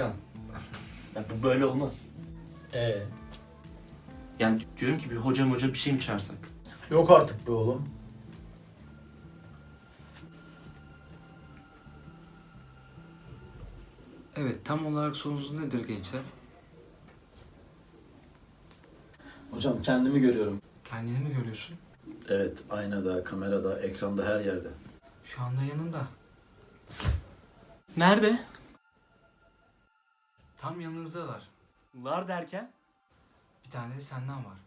Erkan. Ya bu böyle olmaz. Ee, Yani diyorum ki bir hoca hoca bir şey mi çağırsak? yok artık be oğlum. Evet, tam olarak sorunuz nedir gençler? Hocam kendimi görüyorum. Kendini mi görüyorsun? Evet, aynada, kamerada, ekranda, her yerde. Şu anda yanında. Nerede? Tam yanınızdalar. Lar derken? Bir tane de senden var.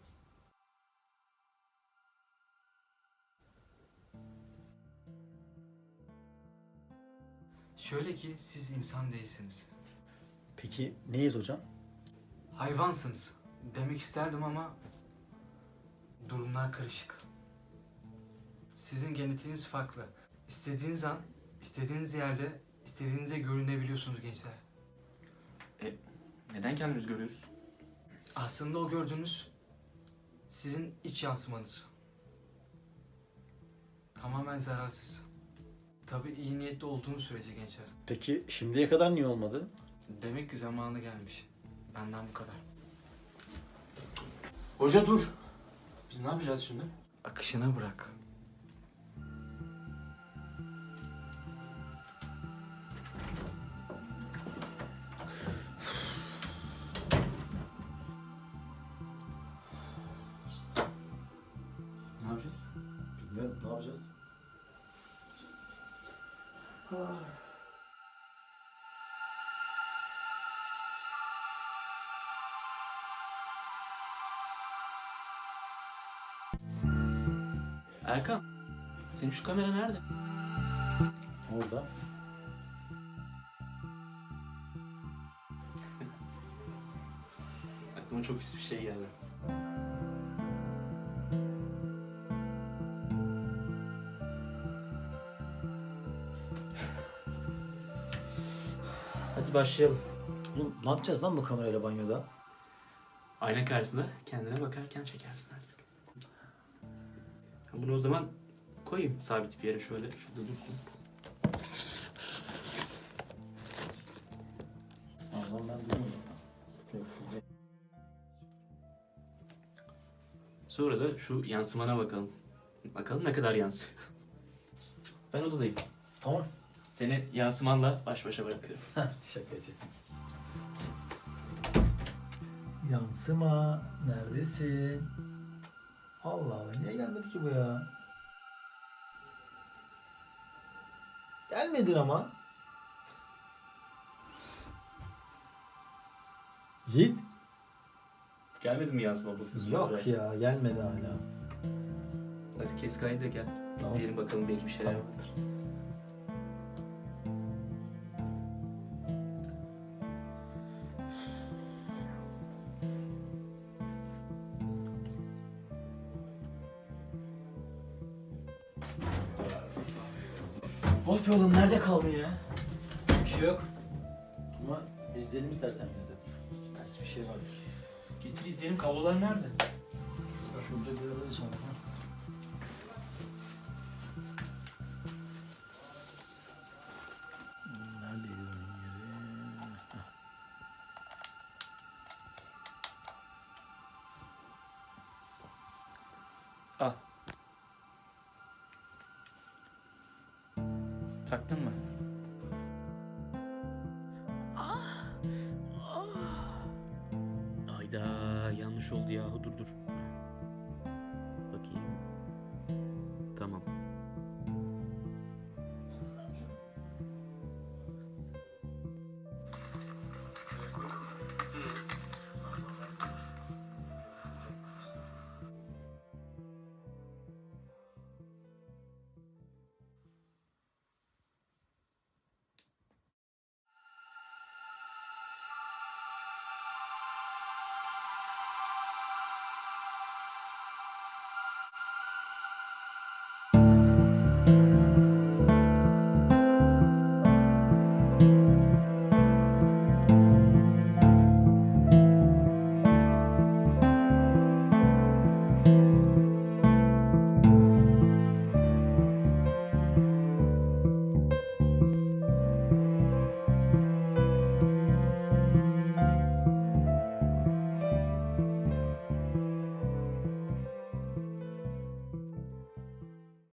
Şöyle ki siz insan değilsiniz. Peki neyiz hocam? Hayvansınız. Demek isterdim ama durumlar karışık. Sizin genetiğiniz farklı. İstediğiniz an, istediğiniz yerde, istediğinize görünebiliyorsunuz gençler. Neden kendimiz görüyoruz? Aslında o gördüğünüz sizin iç yansımanız. Tamamen zararsız. Tabii iyi niyetli olduğunuz sürece gençler. Peki şimdiye kadar niye olmadı? Demek ki zamanı gelmiş. Benden bu kadar. Hoca dur. Biz ne yapacağız şimdi? Akışına bırak. Erkan. Senin şu kamera nerede? Orada. Aklıma çok pis bir şey geldi. Hadi başlayalım. Oğlum ne yapacağız lan bu kamerayla banyoda? Ayna karşısında kendine bakarken çekersin artık. Ben Bunu o zaman koyayım sabit bir yere şöyle şurada dursun. Zaman ben. Sonra da şu yansımana bakalım. Bakalım ne kadar yansıyor. Ben odadayım. Tamam. Seni yansımanla baş başa bırakıyorum. Şakacı. Yansıma, neredesin? Allah Allah, niye gelmedi ki bu ya? Gelmedin ama. Yiğit? Gelmedi mi yansıma bakıyorsun? Yok oraya? ya, gelmedi hala. Hadi kes kaydı da gel. Tamam. İzleyelim bakalım belki bir şeyler vardır. Be oğlum nerede kaldın ya? Bir şey yok. Ama izleyelim istersen yine de. Belki bir şey vardır. Getir izleyelim kablolar nerede? Şurada bir arada sonra. Neredeydi yeri? Al. Taktın mı? Ayda yanlış oldu yahu dur dur.